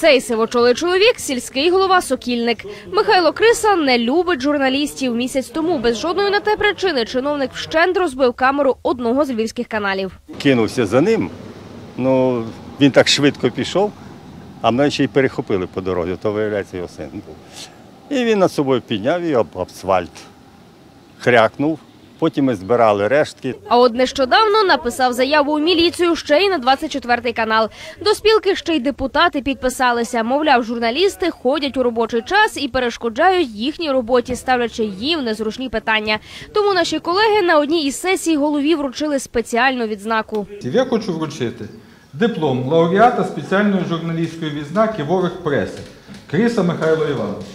Цей сивочолий чоловік сільський голова Сокільник. Михайло Криса не любить журналістів. Місяць тому без жодної на те причини чиновник вщент розбив камеру одного з львівських каналів. кинувся за ним. Ну, він так швидко пішов, а мене ще й перехопили по дорозі, то виявляється його син був. І він над собою підняв і об асфальт. Хрякнув. Потім ми збирали рештки. А от нещодавно написав заяву у міліцію ще й на 24 канал. До спілки ще й депутати підписалися. Мовляв, журналісти ходять у робочий час і перешкоджають їхній роботі, ставлячи їм незручні питання. Тому наші колеги на одній із сесій голові вручили спеціальну відзнаку. Я хочу вручити диплом лауреата спеціальної журналістської відзнаки Ворог преси Криса Михайло Іванович.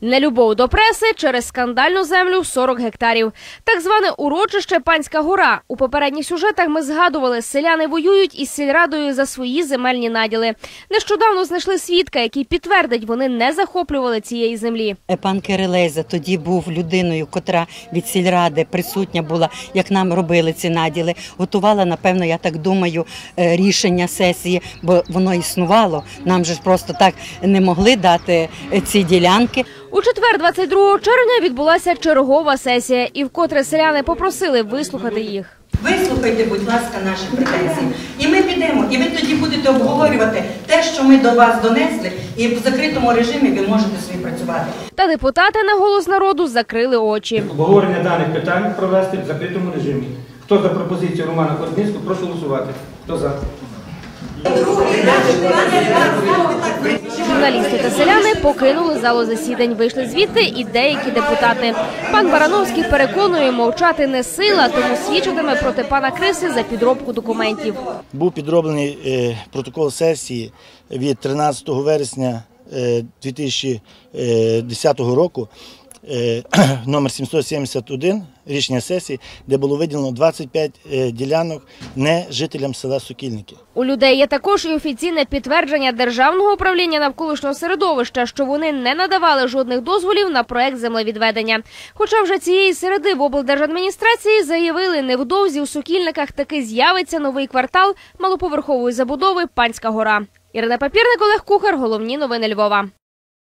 Нелюбов до преси через скандальну землю 40 гектарів. Так зване урочище Панська гора. У попередніх сюжетах ми згадували, селяни воюють із сільрадою за свої земельні наділи. Нещодавно знайшли свідка, який підтвердить, вони не захоплювали цієї землі. Пан Кирилеза тоді був людиною, котра від сільради присутня була, як нам робили ці наділи. Готувала, напевно, я так думаю, е, рішення сесії, бо воно існувало. Нам же просто так не могли дати е, ці ділянки. У четвер, 22 червня, відбулася чергова сесія, і вкотре селяни попросили вислухати їх. Вислухайте, будь ласка, наші претензії. І ми підемо, і ви тоді будете обговорювати те, що ми до вас донесли, і в закритому режимі ви можете собі працювати. Та депутати на голос народу закрили очі. Обговорення даних питань провести в закритому режимі. Хто за пропозицію Романа Кордницького, прошу голосувати. Хто за? Журналісти та селяни покинули залу засідань. Вийшли звідти і деякі депутати. Пан Барановський переконує, мовчати не сила, тому свідчитиме проти пана Криси за підробку документів. Був підроблений е, протокол сесії від 13 вересня е, 2010 року, е, номер 771, рішення сесії, де було виділено 25 е, ділянок не жителям села Сокільники. У людей є також і офіційне підтвердження державного управління навколишнього середовища, що вони не надавали жодних дозволів на проект землевідведення. Хоча вже цієї середи в облдержадміністрації заявили, невдовзі у сокільниках таки з'явиться новий квартал малоповерхової забудови Панська гора. Ірина Папірник, Олег Кухар, головні новини Львова.